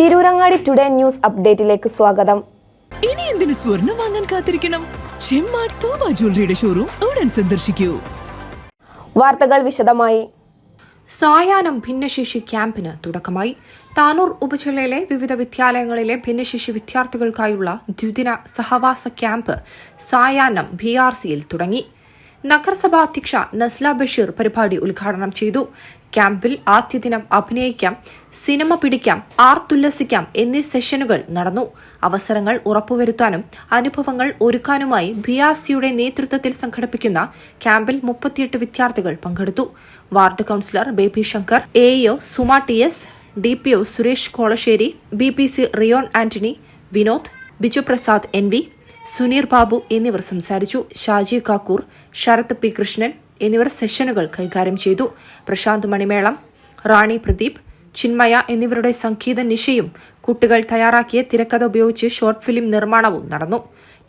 Tirurangadi today news അപ്ഡേറ്റിലേക്ക് സ്വാഗതം. ഇനി എന്തിനു സ്വർണം വാങ്ങാൻ കാത്തിരിക്കണം? ചെമ്മാട് തോമ ജ്വല്ലറിയുടെ ഷോറൂം ഉടൻ സന്ദർശിക്കൂ. വാർത്തകൾ വിശദമായി. സായാഹ്നം ഭിന്നശേഷി ക്യാമ്പിന് തുടക്കമായി. താനൂർ ഉപജില്ലയിലെ വിവിധ വിദ്യാലയങ്ങളിലെ ഭിന്നശേഷി വിദ്യാർത്ഥികൾക്കായുള്ള ദ്വിദിന സഹവാസ ക്യാമ്പ് സായാഹ്നം ബി ആർ സിയിൽ തുടങ്ങി. നഗരസഭാ അധ്യക്ഷ നസ്ല ബഷീർ പരിപാടി ഉദ്ഘാടനം ചെയ്തു. ക്യാമ്പിൽ ആദ്യ ദിനം അഭിനയിക്കാം സിനിമ പിടിക്കാം ആർത്തുല്ലസിക്കാം എന്നീ സെഷനുകൾ നടന്നു. അവസരങ്ങൾ ഉറപ്പുവരുത്താനും അനുഭവങ്ങൾ ഒരുക്കാനുമായി ബി ആർ സിയുടെ നേതൃത്വത്തിൽ സംഘടിപ്പിക്കുന്ന ക്യാമ്പിൽ മുപ്പത്തിയെട്ട് വിദ്യാർത്ഥികൾ പങ്കെടുത്തു. Ward councillor Baby Shankar A EO Suma T S D P O Suresh Kolassery B P C Riyon Antony Vinod Biju Prasad N V Suneer Babu എന്നിവർ സംസാരിച്ചു. ഷാജി കാക്കൂർ ശരത് പി കൃഷ്ണൻ എന്നിവർ സെഷനുകൾ കൈകാര്യം ചെയ്തു. പ്രശാന്ത് മണിമേളം റാണി പ്രദീപ് ചിന്മയ എന്നിവരുടെ സംഗീത നിശയും കുട്ടികൾ തയ്യാറാക്കിയ തിരക്കഥ ഉപയോഗിച്ച് ഷോർട്ട് ഫിലിം നിർമ്മാണവും നടന്നു.